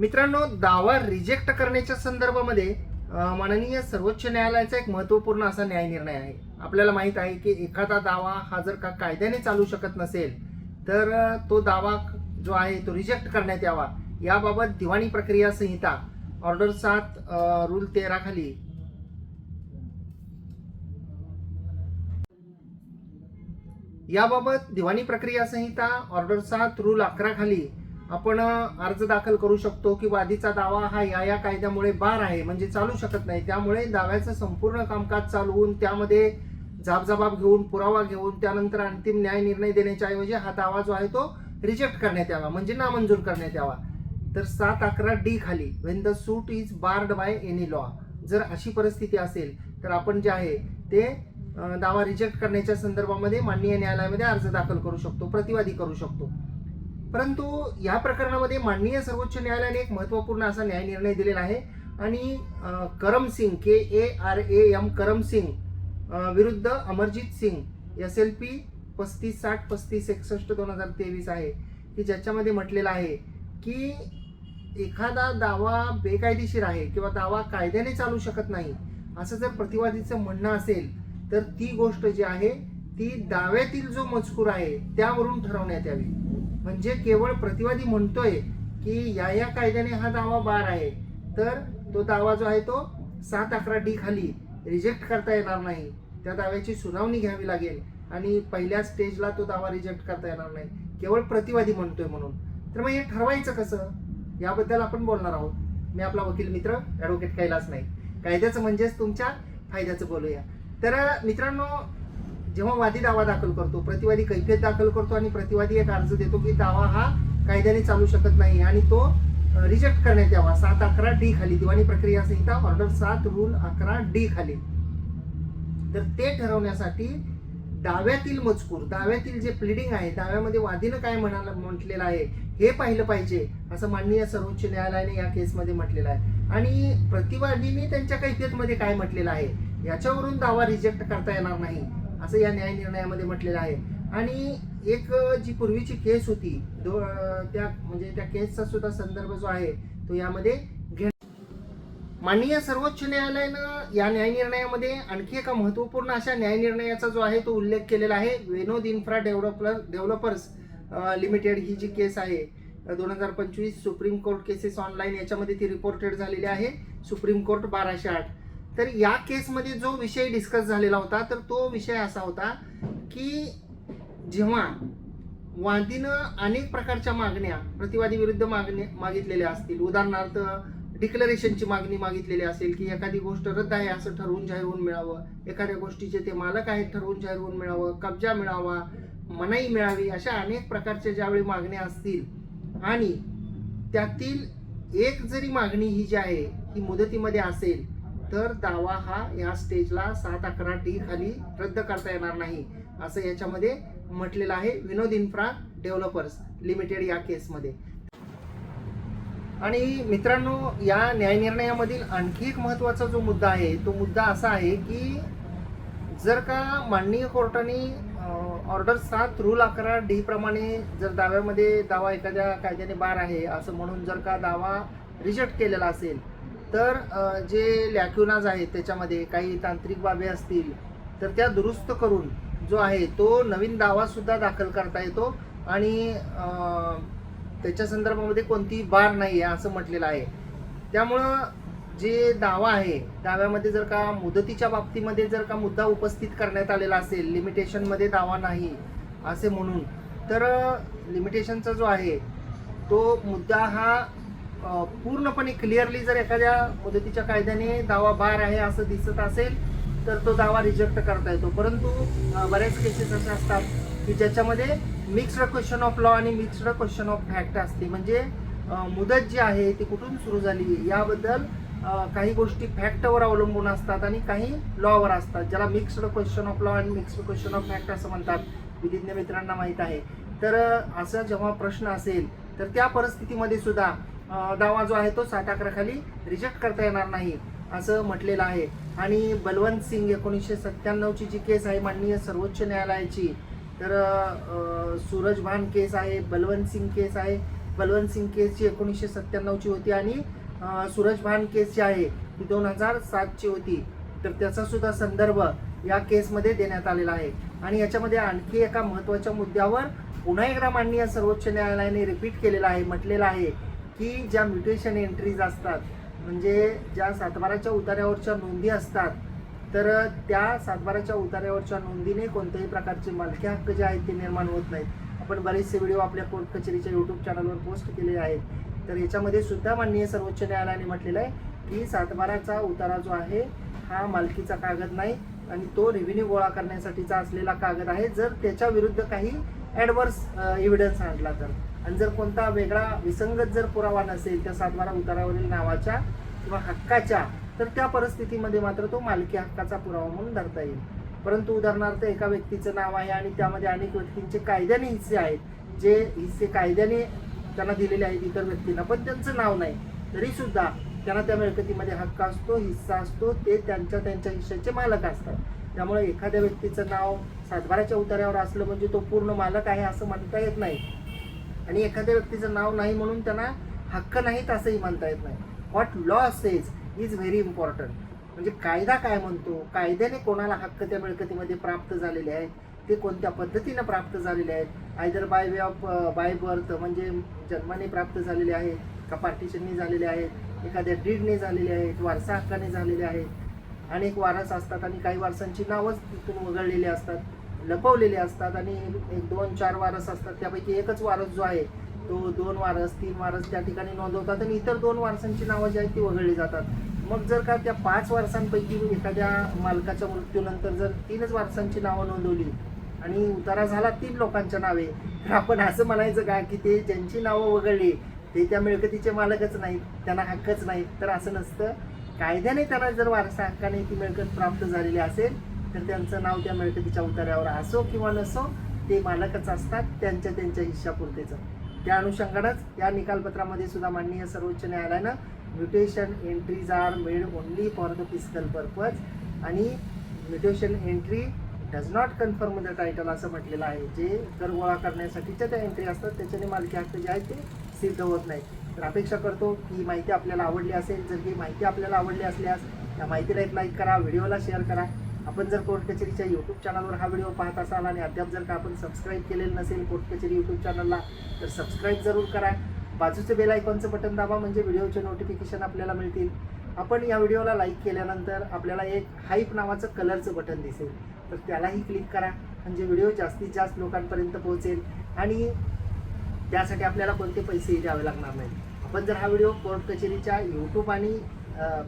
मित्रांनो दावा रिजेक्ट करण्याच्या संदर्भामध्ये माननीय सर्वोच्च न्यायालयाचा एक महत्त्वपूर्ण असा न्याय निर्णय आहे. आपल्याला माहीत आहे की एखादा दावा हा जर का कायद्याने चालू शकत नसेल तर तो दावा जो आहे तो रिजेक्ट करण्यात यावा. याबाबत दिवाणी प्रक्रिया संहिता ऑर्डर सात रूल तेरा खाली. याबाबत दिवाणी प्रक्रिया संहिता ऑर्डर सात रूल अकरा खाली. आपण अर्ज दाखल करू शकतो की वादीचा दावा हा या या कायद्यामुळे बार आहे म्हणजे चालू शकत नाही. त्यामुळे दाव्याचं संपूर्ण कामकाज चालवून त्यामध्ये जाबजबाब घेऊन पुरावा घेऊन त्यानंतर अंतिम न्याय निर्णय देण्याच्या ऐवजी हा दावा जो आहे तो रिजेक्ट करण्यात यावा म्हणजे नामंजूर करण्यात यावा. तर सात अकरा डी खाली when the suit is barred by any law जर अशी परिस्थिती असेल तर आपण जे आहे ते दावा रिजेक्ट करण्याच्या संदर्भामध्ये माननीय न्यायालयामध्ये अर्ज दाखल करू शकतो प्रतिवादी करू शकतो. परंतु या प्रकरणामध्ये माननीय सर्वोच्च न्यायालयाने एक महत्त्वपूर्ण असा न्याय निर्णय दिलेला आहे आणि Karam Singh K A R A M Karam Singh विरुद्ध Amarjit Singh S L P पस्तीस साठ पस्तीस एकसष्ट दोन हजार तेवीस आहे की ज्याच्यामध्ये म्हटलेलं आहे की एखादा दावा बेकायदेशीर आहे किंवा दावा कायद्याने चालू शकत नाही असं जर प्रतिवादीचं म्हणणं असेल तर ती गोष्ट जी आहे ती दाव्यातील जो मजकूर आहे त्यावरून ठरवण्यात यावी. म्हणजे केवळ प्रतिवादी म्हणतोय की या या कायद्याने हा दावा बार आहे. तर तो दावा जो आहे तो सात अकरा डी खाली रिजेक्ट करता येणार नाही. त्या दाव्याची सुनावणी घ्यावी लागेल. आणि पहिल्या स्टेजला तो दावा रिजेक्ट करता येणार नाही. केवळ प्रतिवादी म्हणतोय म्हणून. तर मग हे ठरवायचं कसं? याबद्दल आपण बोलणार आहोत. मी आपला वकील मित्र ॲडव्होकेट कैलास नाही कायद्याचं म्हणजेच तुमच्या फायद्याचं बोलूया. तर मित्रांनो जेव्हा वादी दावा दाखल करतो प्रतिवादी कैफियत दाखल करतो आणि प्रतिवादी एक अर्ज देतो की दावा हा कायद्याने चालू शकत नाही आणि तो रिजेक्ट करण्यात यावा. सात अकरा डी खाली दिवाणी प्रक्रिया संहिता ऑर्डर सात रूल अकरा डी खाली. तर ते ठरवण्यासाठी दाव्यातील मजकूर दाव्यातील जे प्लिडिंग आहे दाव्यामध्ये वादीनं काय म्हणाला म्हटलेलं आहे हे पाहिलं पाहिजे असं माननीय सर्वोच्च न्यायालयाने या केसमध्ये म्हटलेलं आहे. आणि प्रतिवादीने त्यांच्या कैफियतमध्ये काय म्हटलेलं आहे याच्यावरून दावा रिजेक्ट करता येणार नाही. असं या न्याय निर्णयामध्ये म्हटलेलं आहे. आणि एक जी पूर्वीची केस होती दो त्या म्हणजे त्या केसचा सुद्धा संदर्भ जो आहे तो यामध्ये घे माननीय सर्वोच्च न्यायालयानं या न्याय निर्णयामध्ये आणखी एका महत्त्वपूर्ण अशा न्याय निर्णयाचा जो आहे तो उल्लेख केलेला आहे. Vinod infra developer developers limited ही जी केस आहे दोन हजार पंचवीस सुप्रीम कोर्ट केसेस ऑनलाईन याच्यामध्ये ती रिपोर्टेड झालेली आहे. सुप्रीम कोर्ट बाराशे आठ. तर या केसमध्ये जो विषय डिस्कस झालेला होता तर तो विषय असा होता की जेव्हा वादीनं अनेक प्रकारच्या मागण्या प्रतिवादी विरुद्ध मागण्या मागितलेल्या असतील उदाहरणार्थ डिक्लरेशनची मागणी मागितलेली असेल की एखादी गोष्ट रद्द आहे असं ठरवून जाहीर होऊन मिळावं. एखाद्या गोष्टीचे ते मालक आहेत ठरवून जाहीर होऊन मिळावं. कब्जा मिळावा मनाई मिळावी अशा अनेक प्रकारच्या ज्यावेळी मागण्या असतील आणि त्यातील एक जरी मागणी ही जी आहे ही मुदतीमध्ये असेल तर दावा हा या स्टेजला सात अकरा डी खाली रद्द करता येणार नाही असं याच्यामध्ये म्हटलेलं आहे विनोद इन्फ्रा डेव्हलपर्स लिमिटेड या केसमध्ये. आणि मित्रांनो या न्यायनिर्णयामधील आणखी एक महत्त्वाचा जो मुद्दा आहे तो मुद्दा असा आहे की जर का माननीय कोर्टाने ऑर्डर सात रूल अकरा डी प्रमाणे जर दाव्यामध्ये दावा एखाद्या कायद्याने बार आहे असं म्हणून जर का दावा रिजेक्ट केलेला असेल तर जे लॅक्युनाज आहेत त्याच्यामध्ये काही तांत्रिक बाबी असतील तर त्या दुरुस्त करून जो आहे तो नवीन दावासुद्धा दाखल करता येतो आणि त्याच्या संदर्भामध्ये कोणतीही बार नाही आहे असं म्हटलेलं आहे. त्यामुळं जे दावा आहे दाव्यामध्ये जर का मुदतीच्या बाबतीमध्ये जर का मुद्दा उपस्थित करण्यात आलेला असेल लिमिटेशनमध्ये दावा नाही असे म्हणून तर लिमिटेशनचा जो आहे तो मुद्दा हा पूर्णपणे क्लिअरली जर एखाद्या मुदतीच्या कायद्याने दावा बार आहे असं दिसत असेल तर तो दावा रिजेक्ट करता येतो. परंतु बऱ्याच केसेस अशा असतात की ज्याच्यामध्ये मिक्स्ड क्वेश्चन ऑफ लॉ आणि मिक्स्ड क्वेश्चन ऑफ फॅक्ट असते. म्हणजे मुदत जी आहे ती कुठून सुरू झाली याबद्दल काही गोष्टी फॅक्टवर अवलंबून असतात आणि काही लॉवर असतात ज्याला मिक्स्ड क्वेश्चन ऑफ लॉ आणि मिक्स्ड क्वेश्चन ऑफ फॅक्ट असं म्हणतात. विधिज्ञ मित्रांना माहीत आहे. तर असा जेव्हा प्रश्न असेल तर त्या परिस्थितीमध्ये सुद्धा दावा जो आहे तो सात अकराखाली रिजेक्ट करता येणार नाही असं म्हटलेलं आहे. आणि बलवंत सिंग एकोणीसशे सत्त्याण्णवची जी केस आहे माननीय सर्वोच्च न्यायालयाची तर सूरज भान केस आहे बलवंत सिंग केस आहे. बलवंत सिंग केस जी एकोणीसशे सत्त्याण्णवची होती आणि सूरज भान केस जी आहे ती दोन हजार सातची होती. तर त्याचा सुद्धा संदर्भ या केसमध्ये देण्यात आलेला आहे. आणि याच्यामध्ये आणखी एका महत्त्वाच्या मुद्द्यावर पुन्हा एकदा माननीय सर्वोच्च न्यायालयाने रिपीट केलेलं आहे म्हटलेलं आहे. की ज्या म्युटेशन एंट्रीज असतात म्हणजे ज्या सातबाराच्या उतार्यावरच्या नोंदी असतात तर त्या सातबाराच्या उतार्यावरच्या नोंदीने कोणत्याही प्रकारचे मालकी हक्क जे आहेत ते निर्माण होत नाहीत. आपण बरेचसे व्हिडिओ आपल्या कोर्ट कचेरीच्या यूट्यूब चॅनलवर पोस्ट केलेले आहेत. तर याच्यामध्ये सुद्धा माननीय सर्वोच्च न्यायालयाने म्हटलेलं आहे की सातबाराचा उतारा जो आहे हा मालकीचा कागद नाही आणि तो रेव्हेन्यू गोळा करण्यासाठीचा असलेला कागद आहे. जर त्याच्या विरुद्ध काही ॲडव्हर्स एव्हिडन्स आणला तर. आणि जर कोणता वेगळा विसंगत जर पुरावा नसेल त्या सातबारा उतारावरील नावाच्या किंवा हक्काच्या तर त्या परिस्थितीमध्ये मात्र तो मालकी हक्काचा पुरावा म्हणून धरता येईल. परंतु उदाहरणार्थ एका व्यक्तीचं नाव आहे आणि त्यामध्ये अनेक व्यक्तींचे कायद्याने हिस्से आहेत. जे हिस्से कायद्याने त्यांना दिलेले आहेत इतर व्यक्तींना पण त्यांचं नाव नाही. तरीसुद्धा त्यांना त्या मिळकतीमध्ये हक्क असतो हिस्सा असतो ते त्यांच्या त्यांच्या हिश्श्याचे मालक असतात. त्यामुळे एखाद्या व्यक्तीचं नाव सातबाराच्या उतार्यावर असलं म्हणजे तो पूर्ण मालक आहे असं म्हणता येत नाही. आणि एखाद्या व्यक्तीचं नाव नाही म्हणून त्यांना हक्क नाहीत असंही म्हणता येत नाही. What law says is very important म्हणजे कायदा काय म्हणतो? कायद्याने कोणाला हक्क त्या मिळकतीमध्ये प्राप्त झालेले आहेत? ते कोणत्या पद्धतीनं प्राप्त झालेले आहेत? Either by way of by birth म्हणजे जन्माने प्राप्त झालेले आहेत का पार्टिशनने झालेले आहेत? एखाद्या डीडने झालेले आहेत वारसा हक्काने झालेले आहेत. अनेक वारस असतात आणि काही वारसांची नावच तिथून वगळलेली असतात. लपवलेले असतात आणि एक दोन चार वारस असतात. त्यापैकी एकच वारस जो आहे तो दोन वारस तीन वारस त्या ठिकाणी नोंदवतात आणि इतर दोन वारसांची नावं जी आहेत ती वगळली जातात. मग जर का त्या पाच वारसांपैकी एखाद्या मालकाच्या मृत्यूनंतर जर तीनच वारसांची नावं नोंदवली आणि उतारा झाला तीन लोकांच्या नावे तर आपण असं म्हणायचं का की ते ज्यांची नावं वगळली ते त्या मिळकतीचे मालकच नाहीत त्यांना हक्कच नाहीत. तर असं नसतं. कायद्याने त्यांना जर वारसा हक्काने ती मिळकत प्राप्त झालेली असेल तर त्यांचं नाव त्या मिळकतीच्या उतार्यावर असो किंवा नसो ते मालकच असतात त्यांच्या त्यांच्या इच्छापुरतेचं त्या अनुषंगानंच या निकालपत्रामध्ये सुद्धा माननीय सर्वोच्च न्यायालयानं mutation entries are made only for the physical purpose आणि mutation entry does not confirm the title असं म्हटलेलं आहे. जे कर गोळा करण्यासाठीच्या त्या एंट्री असतात त्याच्याने मालकी हक्क जे आहेत ते सिद्ध होत नाही तर अपेक्षा करतो की ही माहिती आपल्याला आवडली असेल जर ही माहिती आपल्याला आवडली असल्यास त्या माहितीला एक लाईक करा व्हिडिओला शेअर करा. आपण जर कोर्ट कचेरीच्या यूट्यूब चॅनलवर हा व्हिडिओ पाहत असाल आणि अद्याप जर का आपण सबस्क्राईब केलेलं नसेल कोर्ट कचेरी यूट्यूब चॅनलला तर सबस्क्राईब जरूर करा. बाजूचे बेल आयकॉनचं बटन दाबा म्हणजे व्हिडिओचे नोटिफिकेशन आपल्याला मिळतील. आपण या व्हिडिओला लाईक केल्यानंतर आपल्याला एक हाईप नावाचं कलरचं बटन दिसेल. तर त्यालाही क्लिक करा. म्हणजे व्हिडिओ जास्तीत जास्त लोकांपर्यंत पोहोचेल. आणि त्यासाठी आपल्याला कोणते पैसेही द्यावे लागणार नाही आपण जर हा व्हिडिओ कोर्ट कचेरीच्या यूट्यूब आणि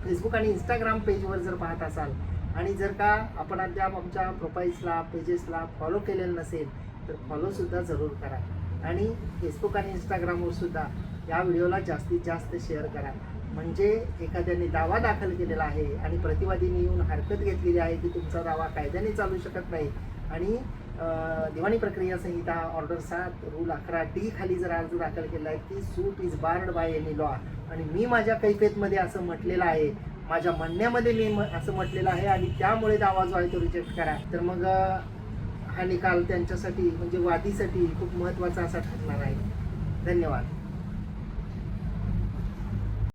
फेसबुक आणि इंस्टाग्राम पेजवर जर पाहत असाल आणि जर का आपण अद्याप आमच्या प्रोफाईल्सला पेजेसला फॉलो केलेलं नसेल तर फॉलोसुद्धा जरूर करा. आणि फेसबुक आणि इंस्टाग्रामवर सुद्धा या व्हिडिओला जास्तीत जास्त शेअर करा. म्हणजे एखाद्याने दावा दाखल केलेला आहे आणि प्रतिवादीने येऊन हरकत घेतलेली आहे की तुमचा दावा कायद्याने चालू शकत नाही आणि दिवाणी प्रक्रिया संहिता ऑर्डर सात रूल अकरा डी खाली जर अर्ज दाखल केला आहे की suit is barred by any law आणि मी माझ्या कैफेतमध्ये असं म्हटलेलं आहे माझ्या म्हणण्यामध्ये मी म- असं म्हटलेलं आहे आणि त्यामुळे दावा जो आहे तो रिजेक्ट करा. तर मग हा निकाल त्यांच्यासाठी म्हणजे वादीसाठी खूप महत्त्वाचा असा ठरणार आहे. धन्यवाद.